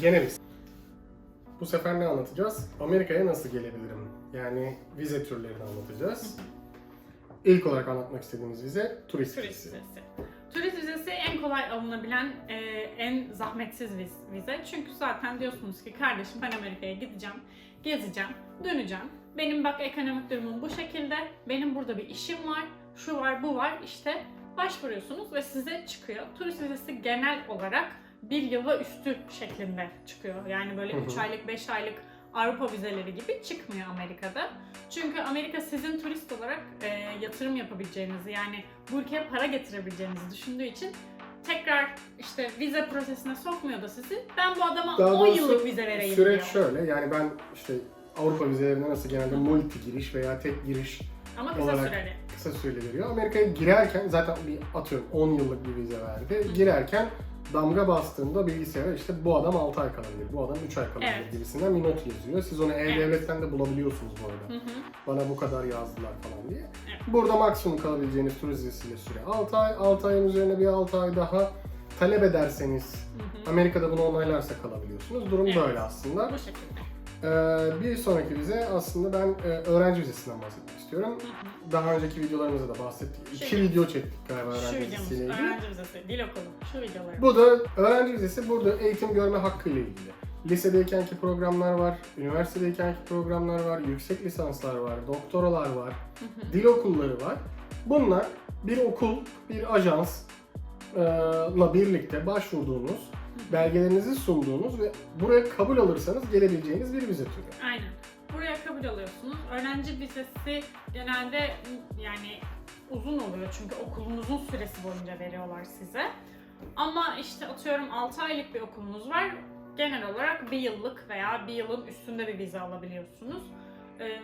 Gene biz. Bu sefer ne anlatacağız? Amerika'ya nasıl gelebilirim? Yani vize türlerini anlatacağız. İlk olarak anlatmak istediğimiz vize turist, Turist vizesi. vizesi. Turist vizesi en kolay alınabilen, e, en zahmetsiz viz- vize. Çünkü zaten diyorsunuz ki kardeşim ben Amerika'ya gideceğim, gezeceğim, döneceğim. Benim bak ekonomik durumum bu şekilde, benim burada bir işim var, şu var, bu var işte başvuruyorsunuz ve size çıkıyor. Turist vizesi genel olarak bir yıl ve üstü şeklinde çıkıyor. Yani böyle Hı hı. 3 aylık, 5 aylık Avrupa vizeleri gibi çıkmıyor Amerika'da. Çünkü Amerika sizin turist olarak e, yatırım yapabileceğinizi yani bu ülkeye para getirebileceğinizi düşündüğü için tekrar işte vize prosesine sokmuyor da sizi. Ben bu adama Daha 10 doğrusu yıllık vize vereyim Süreç diyor. şöyle yani ben işte Avrupa vizelerinde nasıl genelde multi giriş veya tek giriş Ama kısa olarak- süreli. kısa süreli veriyor. Amerika'ya girerken zaten bir atıyorum 10 yıllık bir vize verdi. Girerken damga bastığında bilgisayara işte bu adam 6 ay kalabilir, bu adam 3 ay kalabilir Evet. gibisinden bir not yazıyor. Siz onu Evet. E-Devlet'ten de bulabiliyorsunuz bu arada. Hı hı. Bana bu kadar yazdılar falan diye. Evet. Burada maksimum kalabileceğiniz turist vizesiyle süre 6 ay. 6 ayın üzerine bir 6 ay daha talep ederseniz Hı hı. Amerika'da bunu onaylarsa kalabiliyorsunuz. Durum Evet. böyle aslında. Bu şekilde. Ee, bir sonraki vize aslında ben e, öğrenci vizesinden bahsetmek istiyorum. Daha önceki videolarımızda da bahsettik. İki Şey- video çektik galiba Şu öğrenci vizesiyle ilgili. öğrenci vizesi, dil okulu, şu videoları. Bu da öğrenci vizesi burada eğitim görme hakkı ile ilgili. Lisedeykenki programlar var, üniversitedeykenki programlar var, yüksek lisanslar var, doktoralar var, dil okulları var. Bunlar bir okul, bir ajansla birlikte başvurduğunuz, belgelerinizi sunduğunuz ve buraya kabul alırsanız gelebileceğiniz bir vize türü. Aynen. Buraya kabul alıyorsunuz. Öğrenci vizesi genelde yani uzun oluyor çünkü okulunuzun süresi boyunca veriyorlar size. Ama işte atıyorum 6 aylık bir okulunuz var. Genel olarak bir yıllık veya bir yılın üstünde bir vize alabiliyorsunuz. Ee,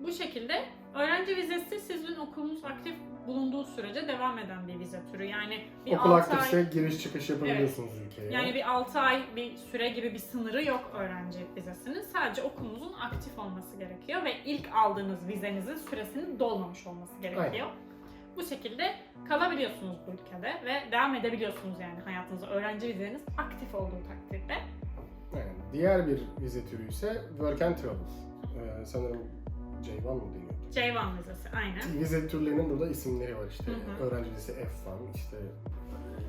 bu şekilde öğrenci vizesi sizin okulunuz aktif bulunduğu sürece devam eden bir vize türü. Yani bir Okul 6 ay aktifse giriş çıkış yapabiliyorsunuz ülkeye. yani bir 6 ay bir süre gibi bir sınırı yok öğrenci vizesinin. Sadece okulunuzun aktif olması gerekiyor ve ilk aldığınız vizenizin süresinin dolmamış olması gerekiyor. Bu şekilde kalabiliyorsunuz bu ülkede ve devam edebiliyorsunuz yani hayatınıza öğrenci vizeniz aktif olduğu takdirde. Yani diğer bir vize türü ise Work and Travel. Ee, sanırım J1 mı deniyordu? J1 vizesi aynen. Vize türlerinin burada isimleri var işte. Hı hı. Öğrenci vizesi F1, işte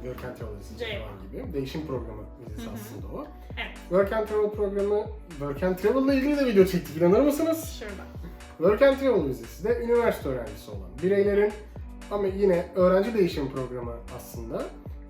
Work and Travel vizesi J1 J1 gibi. Değişim programı vizesi Hı hı. aslında o. Evet. Work and Travel programı, Work and Travel ile ilgili de video çektik inanır mısınız? Şurada. Work and Travel vizesi de üniversite öğrencisi olan bireylerin ama yine öğrenci değişim programı aslında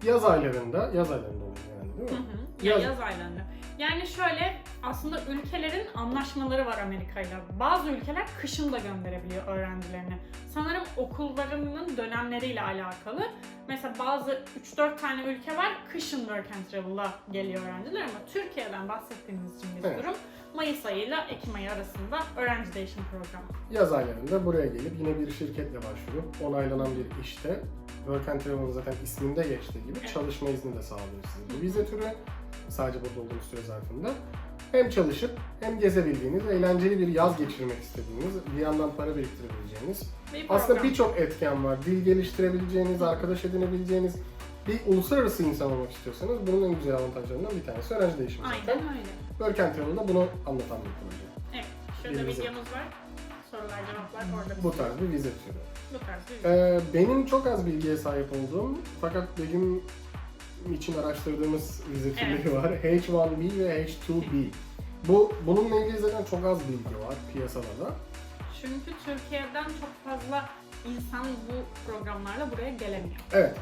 yaz aylarında, yaz aylarında oluyor genelde değil Hı mi? hı. Ya Yaz- yaz aylarında. Yani şöyle aslında ülkelerin anlaşmaları var Amerika ile. Bazı ülkeler kışın da gönderebiliyor öğrencilerini. Sanırım okullarının dönemleriyle alakalı. Mesela bazı 3-4 tane ülke var kışın work and travel'la geliyor öğrenciler ama Türkiye'den bahsettiğimiz için bir Evet. durum Mayıs ayıyla Ekim ayı arasında öğrenci değişim programı. Yaz aylarında buraya gelip yine bir şirketle başvurup onaylanan bir işte Work and Travel'ın zaten isminde geçtiği gibi Evet. çalışma izni de sağlıyor size. Bu vize türü sadece burada olduğunuz süre zarfında hem çalışıp hem gezebildiğiniz, eğlenceli bir yaz geçirmek istediğiniz, bir yandan para biriktirebileceğiniz, Bir aslında birçok etken var. Dil geliştirebileceğiniz, arkadaş edinebileceğiniz, bir uluslararası insan olmak istiyorsanız bunun en güzel avantajlarından bir tanesi öğrenci değişimi zaten. Aynen öyle. Work and Travel'da bunu anlatan bir proje. Evet. Şurada Bir vize. videomuz var. Sorular cevaplar orada. Bu tarz bir vize türü. Bu tarz bir video. Ee, benim çok az bilgiye sahip olduğum fakat benim için araştırdığımız vize türleri var. H1B ve H2B. Bu bununla ilgili zaten çok az bilgi var piyasada da. Çünkü Türkiye'den çok fazla insan bu programlarla buraya gelemiyor. Evet,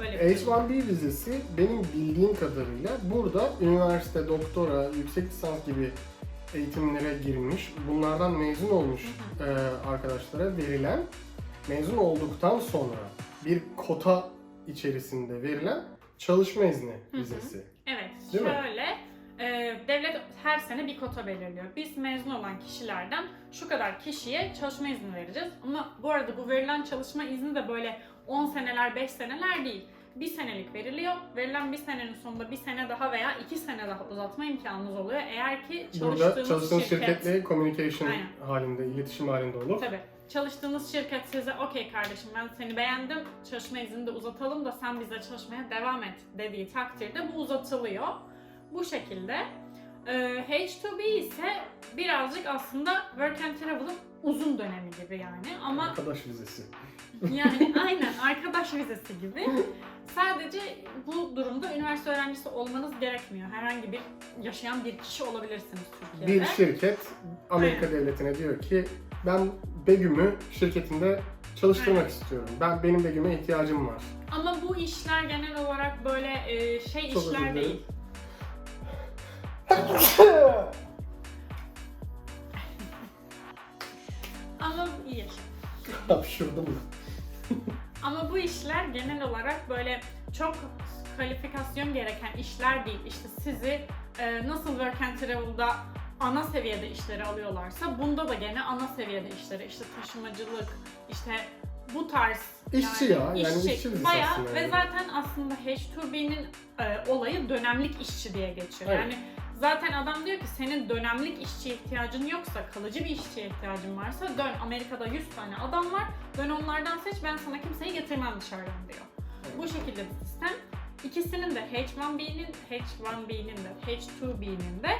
Öyle bir şey. H1B vizesi benim bildiğim kadarıyla burada üniversite, doktora, yüksek lisans gibi eğitimlere girmiş, bunlardan mezun olmuş Hı e, arkadaşlara verilen, mezun olduktan sonra bir kota içerisinde verilen çalışma izni Hı hı. vizesi. Evet, Değil mi? şöyle e, devlet her sene bir kota belirliyor. Biz mezun olan kişilerden şu kadar kişiye çalışma izni vereceğiz. Ama bu arada bu verilen çalışma izni de böyle 10 seneler, 5 seneler değil. Bir senelik veriliyor. Verilen bir senenin sonunda bir sene daha veya iki sene daha uzatma imkanınız oluyor. Eğer ki Burada çalıştığınız çalıştığınız şirket... şirketle communication Aynen. halinde, iletişim halinde olur. Tabii. Çalıştığınız şirket size okey kardeşim ben seni beğendim, çalışma iznini de uzatalım da sen bizle çalışmaya devam et dediği takdirde bu uzatılıyor. Bu şekilde. Ee, H2B ise birazcık aslında Work and Travel'ın uzun dönemi gibi yani ama Arkadaş vizesi. yani aynen arkadaş vizesi gibi. Sadece bu durumda üniversite öğrencisi olmanız gerekmiyor. Herhangi bir yaşayan bir kişi olabilirsiniz Türkiye'de. Bir şirket Amerika devletine diyor ki ben Begüm'ü şirketinde çalıştırmak Aynen. istiyorum. Ben benim Begüm'e ihtiyacım var. Ama bu işler genel olarak böyle e, şey Çok işler değil. Ama iyi. Hapşırdım. Ama bu işler genel olarak böyle çok kalifikasyon gereken işler değil. İşte sizi e, nasıl work and travel'da ana seviyede işleri alıyorlarsa bunda da gene ana seviyede işleri işte taşımacılık işte bu tarz İşçi ya, yani işçi bayağı aslında ve yani. zaten aslında H2B'nin e, olayı dönemlik işçi diye geçiyor. Evet. Yani zaten adam diyor ki senin dönemlik işçiye ihtiyacın yoksa, kalıcı bir işçiye ihtiyacın varsa dön Amerika'da 100 tane adam var. Dön onlardan seç ben sana kimseyi getirmem dışarıdan diyor. Bu şekilde bir sistem. İkisinin de H1B'nin, H1B'nin de H2B'nin de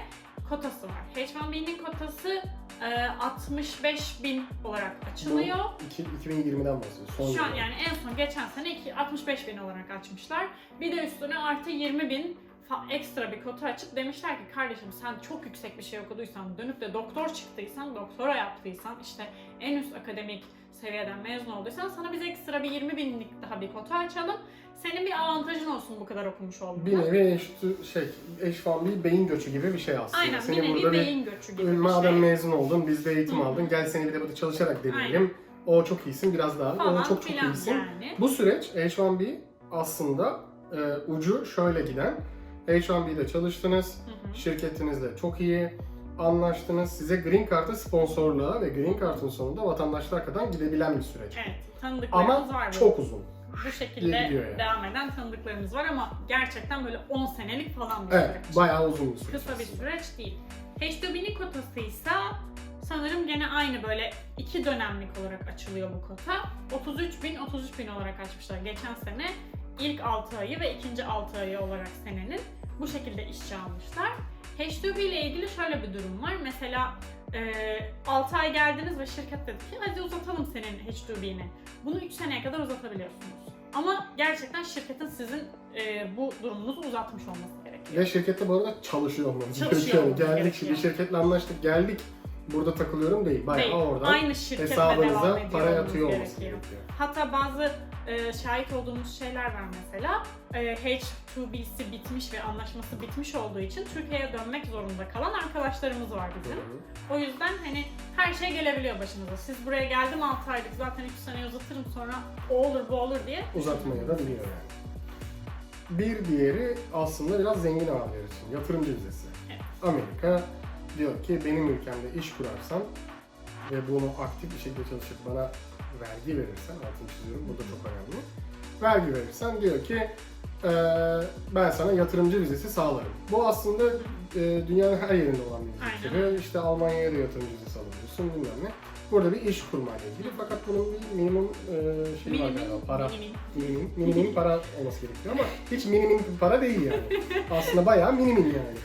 kotası var. H1B'nin kotası e, 65 bin olarak açılıyor. Bu iki- 2020'den bahsediyor. Son Şu an yıl. yani en son geçen sene iki- 65 bin olarak açmışlar. Bir de üstüne artı 20 bin fa- ekstra bir kota açıp demişler ki kardeşim sen çok yüksek bir şey okuduysan, dönüp de doktor çıktıysan, doktora yaptıysan, işte en üst akademik seviyeden mezun olduysan sana biz ekstra bir 20 binlik daha bir kota açalım. Senin bir avantajın olsun bu kadar okumuş olduğunda. Bir nevi H2, şey, H1B beyin göçü gibi bir şey aslında. Aynen Seni bir nevi burada bir- beyin göçü gibi bir Madem şey. mezun oldun, bizde eğitim Hı hı. aldın, gel seni bir de burada çalışarak deneyelim. O çok iyisin, biraz daha. Falan o çok çok iyisin. yani. Bu süreç H1B aslında e, ucu şöyle giden. H1B'de çalıştınız, Hı hı. şirketinizle çok iyi anlaştınız. Size Green Card'ı sponsorluğa ve Green Card'ın sonunda vatandaşlığa kadar gidebilen bir süreç. Evet, tanıdıklarımız Ama var. bu. çok uzun. bu şekilde yani. devam eden tanıdıklarımız var ama gerçekten böyle 10 senelik falan bir Evet, süreç. bayağı uzun bir süreç. Kısa bir süreç değil. H2B'nin kotası ise sanırım gene aynı böyle iki dönemlik olarak açılıyor bu kota. 33 bin, 33 bin olarak açmışlar geçen sene. ilk 6 ayı ve ikinci 6 ayı olarak senenin bu şekilde işçi almışlar. H2B ile ilgili şöyle bir durum var. Mesela e, 6 ay geldiniz ve şirket dedi ki hadi uzatalım senin H2B'ni. Bunu 3 seneye kadar uzatabiliyorsunuz. Ama gerçekten şirketin sizin e, bu durumunuzu uzatmış olması gerekiyor. Ve şirkette bu arada çalışıyor olmanız Çalışıyor gerekiyor. Geldik gerekiyor. bir şirketle anlaştık, geldik. Burada takılıyorum değil. Bayağı Değil. orada Aynı hesabınıza para yatıyor olması gerekiyor. gerekiyor. Hatta bazı e, şahit olduğumuz şeyler var mesela. E, H2B'si bitmiş ve anlaşması bitmiş olduğu için Türkiye'ye dönmek zorunda kalan arkadaşlarımız var bizim. O yüzden hani her şey gelebiliyor başınıza. Siz buraya geldim 6 aylık zaten 3 sene uzatırım sonra o olur bu olur diye. Uzatmaya da biliyor yani. Bir diğeri aslında biraz zengin abiler için. Yatırımcı vizesi. Evet. Amerika diyor ki benim ülkemde iş kurarsan ve bunu aktif bir şekilde çalışıp bana vergi verirsen, altını çiziyorum bu da çok önemli. Vergi verirsen diyor ki eee, ben sana yatırımcı vizesi sağlarım. Bu aslında eee, dünyanın her yerinde olan bir vize Aynen. türü. İşte Almanya'ya da yatırımcı vizesi alabiliyorsun bilmem ne. Burada bir iş kurmayla ilgili fakat bunun bir minimum eee şey var galiba, Minimum, para. minimum. Minimum, minimum para olması gerekiyor ama hiç minimum para değil yani. Aslında bayağı minimum yani.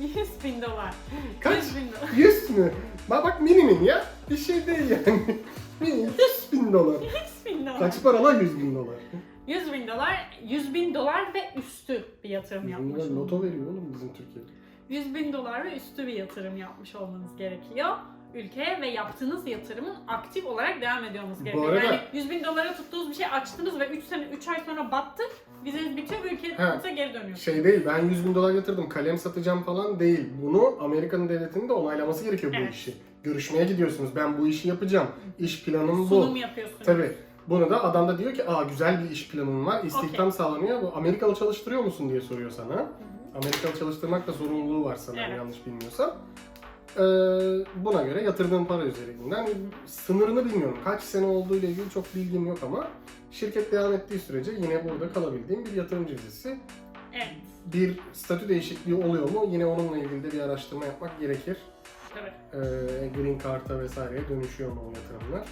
100 bin dolar. Kaç? 100 bin dolar. 100 mü? Bak bak minimum ya. Bir şey değil yani. Minimum 100 bin dolar. 100 bin dolar. Kaç para lan 100 bin dolar? 100 bin dolar, 100 bin dolar ve üstü bir yatırım 100 bin yapmış dolar olmanız. veriyor oğlum bizim Türkiye'de. 100 bin dolar ve üstü bir yatırım yapmış olmanız gerekiyor ülkeye ve yaptığınız yatırımın aktif olarak devam ediyor olması gerekiyor. arada- Yani 100 bin dolara tuttuğunuz bir şey açtınız ve 3 sene 3 ay sonra battı. Vizeniz bitiyor ve ülkenize geri dönüyorsunuz. Şey değil ben 100 bin dolar yatırdım kalem satacağım falan değil. Bunu Amerika'nın devletinin de onaylaması gerekiyor bu Evet. işi. Görüşmeye gidiyorsunuz ben bu işi yapacağım. İş planım bu. Sunum yapıyorsunuz. Tabii. Bunu da adam da diyor ki aa güzel bir iş planın var, istihdam sağlanıyor. Bu Amerikalı çalıştırıyor musun diye soruyor sana. Amerikalı çalıştırmak da zorunluluğu var sanırım Evet. yanlış bilmiyorsam. Ee, buna göre yatırdığın para üzerinden sınırını bilmiyorum. Kaç sene olduğu ile ilgili çok bilgim yok ama şirket devam ettiği sürece yine burada kalabildiğim bir yatırımcı vizesi. Evet. Bir statü değişikliği oluyor mu? Yine onunla ilgili de bir araştırma yapmak gerekir. Tabii. Ee, Green Card'a vesaireye dönüşüyor mu o yatırımlar?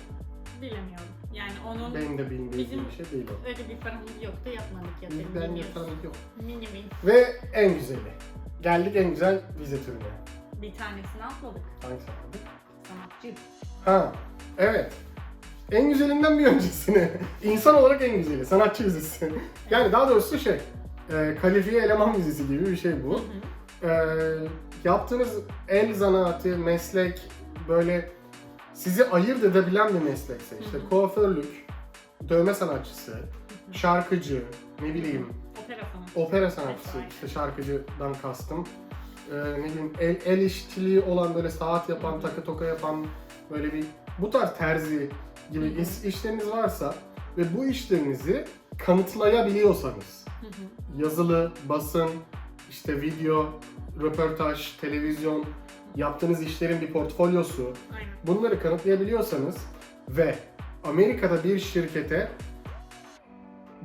Bilemiyorum. Yani onun Benim de bildiğim Bizim- bir şey değil o. öyle bir paramız yoktu yapmadık yatırım. Ben bilmiyoruz. yatırım yok. Minimum. Ve en güzeli. Geldik en güzel vize türüne. Bir tanesini atladık. Hangisi aldık? Sanatçı. Ha, evet. En güzelinden bir öncesini. İnsan olarak en güzeli, sanatçı vizesi. Yani daha doğrusu şey, e, kalifiye eleman vizesi gibi bir şey bu. E, yaptığınız el zanaatı, meslek, böyle sizi ayırt edebilen bir meslekse, işte kuaförlük, dövme sanatçısı, şarkıcı, ne bileyim, Opera sanatçısı. opera sanatçısı, işte şarkıcıdan kastım. Ee, ne bileyim el, el işçiliği olan böyle saat yapan, takı toka yapan böyle bir bu tarz terzi gibi Hı hı. iş, işleriniz varsa ve bu işlerinizi kanıtlayabiliyorsanız Hı hı. yazılı, basın, işte video, röportaj, televizyon, yaptığınız işlerin bir portfolyosu Aynen. bunları kanıtlayabiliyorsanız ve Amerika'da bir şirkete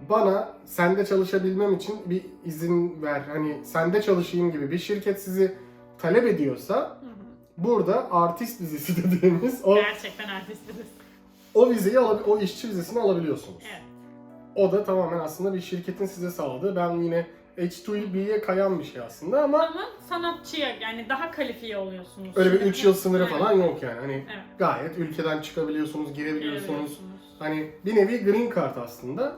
bana sende çalışabilmem için bir izin ver. Hani sende çalışayım gibi bir şirket sizi talep ediyorsa Hı hı. burada artist vizesi dediğimiz o Gerçekten artistiz. O vizeyi alabi- o işçi vizesini alabiliyorsunuz. Evet. O da tamamen aslında bir şirketin size sağladığı. Ben yine H2B'ye kayan bir şey aslında ama Ama sanatçıya yani daha kalifiye oluyorsunuz. öyle bir Şimdi- 3 yıl sınırı Aynen. falan yok yani. Hani Evet. gayet ülkeden çıkabiliyorsunuz, girebiliyorsunuz. Hani bir nevi green card aslında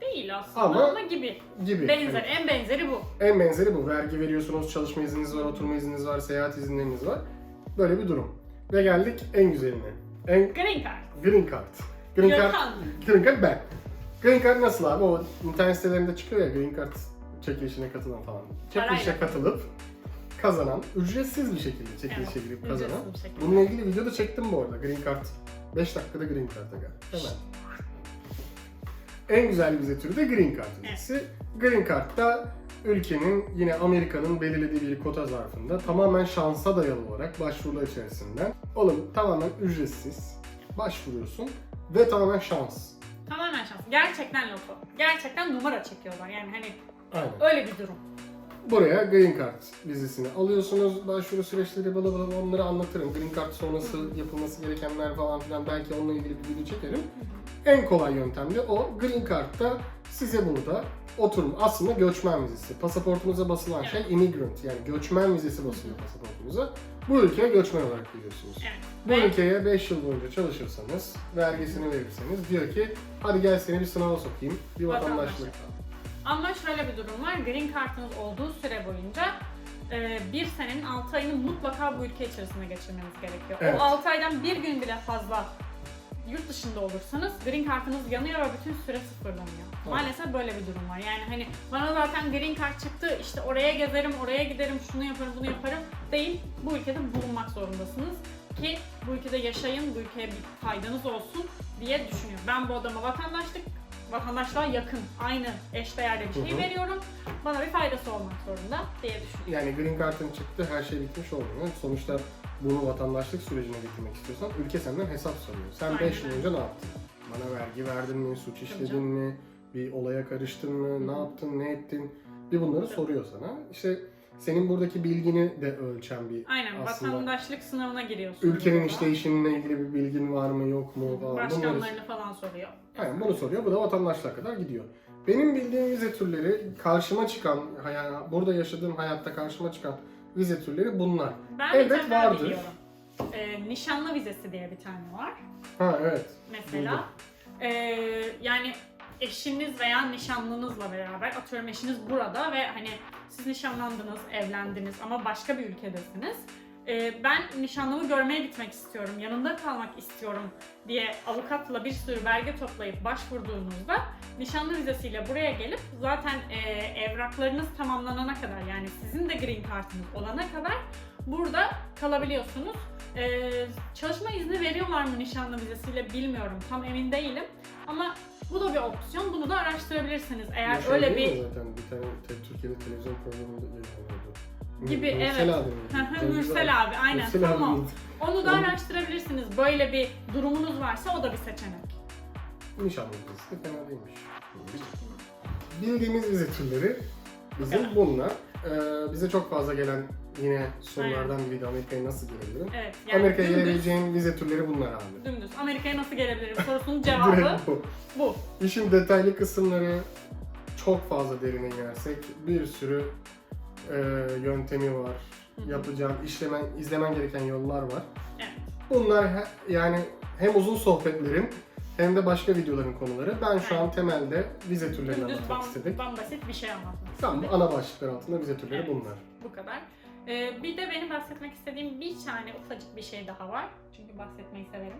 Değil aslında Ama- ama, gibi. gibi. Benzer, Hani en benzeri bu. en benzeri bu. Vergi veriyorsunuz, çalışma izniniz var, oturma izniniz var, seyahat izinleriniz var. Böyle bir durum. Ve geldik en güzeline. En Green Card. green card. Green card, Gökhan. green card ben. Green card nasıl abi? O internet sitelerinde çıkıyor ya green card çekilişine katılan falan. Çekilişe katılıp kazanan, ücretsiz bir şekilde çekilişe Evet, girip kazanan. Bununla ilgili video da çektim bu arada. Green card. 5 dakikada green card'a gel. Hemen. En güzel vize türü de green card vizesi. Green card'da ülkenin yine Amerika'nın belirlediği bir kota zarfında tamamen şansa dayalı olarak başvurular içerisinden oğlum tamamen ücretsiz başvuruyorsun ve tamamen şans. Tamamen şans. Gerçekten loto. Gerçekten numara çekiyorlar. Yani hani Aynen. öyle bir durum. Buraya Green Card vizesini alıyorsunuz. Başvuru süreçleri bla bla onları anlatırım. Green Card sonrası yapılması gerekenler falan filan belki onunla ilgili bir video çekerim. En kolay yöntem de o. Green Card'da size burada oturum. Aslında göçmen vizesi. Pasaportunuza basılan şey immigrant yani göçmen vizesi basılıyor pasaportunuza. Bu ülkeye göçmen olarak geliyorsunuz. Evet. Bu ülkeye 5 yıl boyunca çalışırsanız, vergisini verirseniz diyor ki hadi gel seni bir sınava sokayım, bir vatandaşlık. Vatandaşlık. Ama şöyle bir durum var. Green Card'ınız olduğu süre boyunca e, bir senenin 6 ayını mutlaka bu ülke içerisinde geçirmeniz gerekiyor. Evet. O 6 aydan bir gün bile fazla yurt dışında olursanız Green Card'ınız yanıyor ve bütün süre sıfırlanıyor. Maalesef böyle bir durum var. Yani hani bana zaten Green Card çıktı işte oraya gezerim, oraya giderim, şunu yaparım, bunu yaparım değil. Bu ülkede bulunmak zorundasınız ki bu ülkede yaşayın, bu ülkeye bir faydanız olsun diye düşünüyorum. Ben bu adama vatandaşlık, vatandaşlığa yakın, aynı eşdeğerde bir şey hı. veriyorum. Bana bir faydası olmak zorunda diye düşünüyorum. Yani Green Card'ın çıktı, her şey bitmiş olmuyor. Sonuçta bunu vatandaşlık sürecine getirmek istiyorsan ülke senden hesap soruyor. Sen 5 Aynen yıl önce ne yaptın? Bana vergi verdin mi, suç işledin canım. mi, bir olaya karıştın mı, ne yaptın, ne ettin? Bir bunları soruyor sana. İşte senin buradaki bilgini de ölçen bir Aynen aslında. vatandaşlık sınavına giriyorsun. Ülkenin işleyişinle ilgili bir bilgin var mı, yok mu falan. Bunları Başkanlarını falan soruyor. Aynen bunu soruyor. Bu da vatandaşlığa kadar gidiyor. Benim bildiğim vize türleri karşıma çıkan, yani burada yaşadığım hayatta karşıma çıkan vize türleri bunlar. Ben Evet, tane daha vardır. biliyorum. Ee, nişanlı vizesi diye bir tane var Ha evet. mesela. Ee, yani eşiniz veya nişanlınızla beraber atıyorum eşiniz burada ve hani siz nişanlandınız, evlendiniz ama başka bir ülkedesiniz. Ee, ben nişanlımı görmeye gitmek istiyorum, yanında kalmak istiyorum diye avukatla bir sürü belge toplayıp başvurduğunuzda nişanlı vizesiyle buraya gelip zaten e, evraklarınız tamamlanana kadar yani sizin de green kartınız olana kadar burada kalabiliyorsunuz. Ee, çalışma izni veriyorlar mı nişanlı vizesiyle bilmiyorum. Tam emin değilim. Ama bu da bir opsiyon. Bunu da araştırabilirsiniz. Eğer şey öyle bir Zaten bir tane te- Türkiye'de televizyon programında yayınlanıyordu. Gibi, Mürsel evet. abi miydi? Hı hı, Televizyon- Mürsel abi aynen Mürsel abi tamam. miydi? Onu da Onu- araştırabilirsiniz. Böyle bir durumunuz varsa o da bir seçenek. Nişanlı vizesi de fena değilmiş. Bildiğimiz vize türleri bizim kadar. bunlar. Ee, bize çok fazla gelen yine sorulardan biriydi Amerika'ya nasıl gelebilirim? Evet. Yani Amerika'ya dümdüz, gelebileceğin vize türleri bunlar abi. dümdüz. Amerika'ya nasıl gelebilirim sorusunun cevabı bu. bu. İşin detaylı kısımları çok fazla derine inersek bir sürü e, yöntemi var. Hı hı. Yapacağın, işlemen, izlemen gereken yollar var. Evet. Bunlar he- yani hem uzun sohbetlerin hem de başka videoların konuları. Ben şu an temelde vize türlerini Dümdüz anlatmak bam, istedik. bambasit bir şey anlatmak Tam istedik. ana başlıklar altında vize türleri Evet. bunlar. Bu kadar. Ee, bir de benim bahsetmek istediğim bir tane ufacık bir şey daha var. Çünkü bahsetmeyi severim.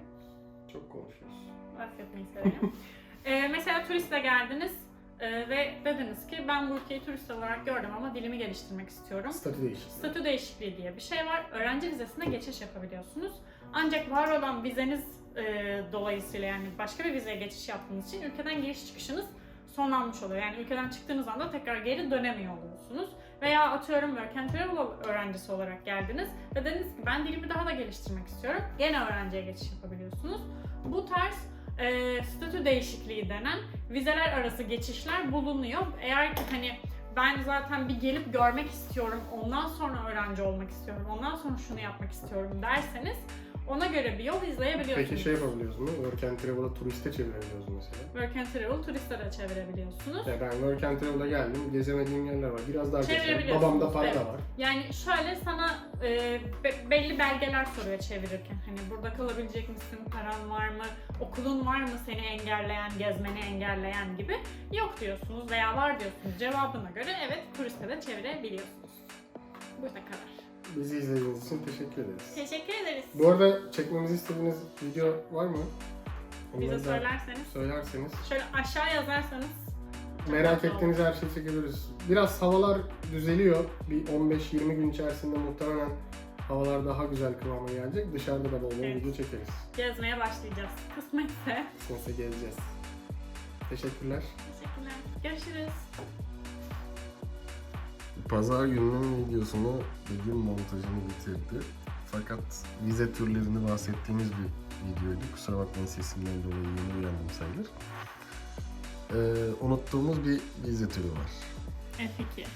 Çok konuşuyoruz. Bahsetmeyi severim. Ee, mesela turistle geldiniz e, ve dediniz ki ben bu ülkeyi turist olarak gördüm ama dilimi geliştirmek istiyorum. Statü değişikliği. Statü değişikliği diye bir şey var. Öğrenci vizesine geçiş yapabiliyorsunuz. Ancak var olan vizeniz e, dolayısıyla yani başka bir vizeye geçiş yaptığınız için ülkeden giriş çıkışınız sonlanmış oluyor. Yani ülkeden çıktığınız anda tekrar geri dönemiyor oluyorsunuz. Veya atıyorum Work and Travel öğrencisi olarak geldiniz ve dediniz ki ben dilimi daha da geliştirmek istiyorum. Gene öğrenciye geçiş yapabiliyorsunuz. Bu tarz e, statü değişikliği denen vizeler arası geçişler bulunuyor. Eğer ki hani ben zaten bir gelip görmek istiyorum, ondan sonra öğrenci olmak istiyorum, ondan sonra şunu yapmak istiyorum derseniz ona göre bir yol izleyebiliyorsunuz. Peki şey yapabiliyoruz mu? Work and Travel'a turiste çevirebiliyoruz mesela. Work and Travel turistlere çevirebiliyorsunuz. Ya ben Work and Travel'a geldim, gezemediğim yerler var. Biraz daha. Çevirebiliyorsunuz, Babamda para evet. da var. Yani şöyle sana e, be- belli belgeler soruyor çevirirken. Hani burada kalabilecek misin, paran var mı, okulun var mı seni engelleyen, gezmeni engelleyen gibi. Yok diyorsunuz veya var diyorsunuz. Cevabına göre evet turiste de çevirebiliyorsunuz. Bu da kadar. Bizi izlediğiniz için teşekkür ederiz. Teşekkür ederiz. Bu arada çekmemizi istediğiniz video var mı? Bize Onları da söylerseniz. söylerseniz. Şöyle aşağı yazarsanız. Merak ettiğiniz her şeyi çekebiliriz. Biraz havalar düzeliyor. Bir 15-20 gün içerisinde muhtemelen havalar daha güzel kıvama gelecek. Dışarıda da bol bol Evet. video çekeriz. Gezmeye başlayacağız. Kısmetse. Kısmetse geleceğiz. Teşekkürler. Teşekkürler. Görüşürüz. Pazar gününün videosunu Begüm montajını bitirdi. Fakat vize türlerini bahsettiğimiz bir videoydu. Kusura bakmayın sesimden dolayı yeni uyandım sayılır. Ee, unuttuğumuz bir vize türü var. F2.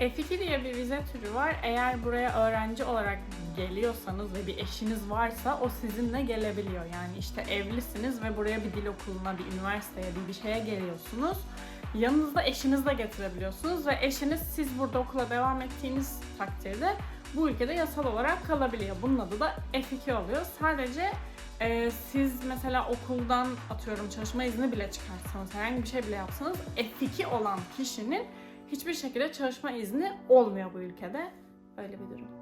F2 diye bir vize türü var. Eğer buraya öğrenci olarak geliyorsanız ve bir eşiniz varsa o sizinle gelebiliyor. Yani işte evlisiniz ve buraya bir dil okuluna, bir üniversiteye, bir bir şeye geliyorsunuz. Yanınızda eşinizi de getirebiliyorsunuz ve eşiniz siz burada okula devam ettiğiniz takdirde bu ülkede yasal olarak kalabiliyor. Bunun adı da F2 oluyor. Sadece e, siz mesela okuldan atıyorum çalışma izni bile çıkartsanız, herhangi bir şey bile yapsanız F2 olan kişinin hiçbir şekilde çalışma izni olmuyor bu ülkede. Öyle bir durum.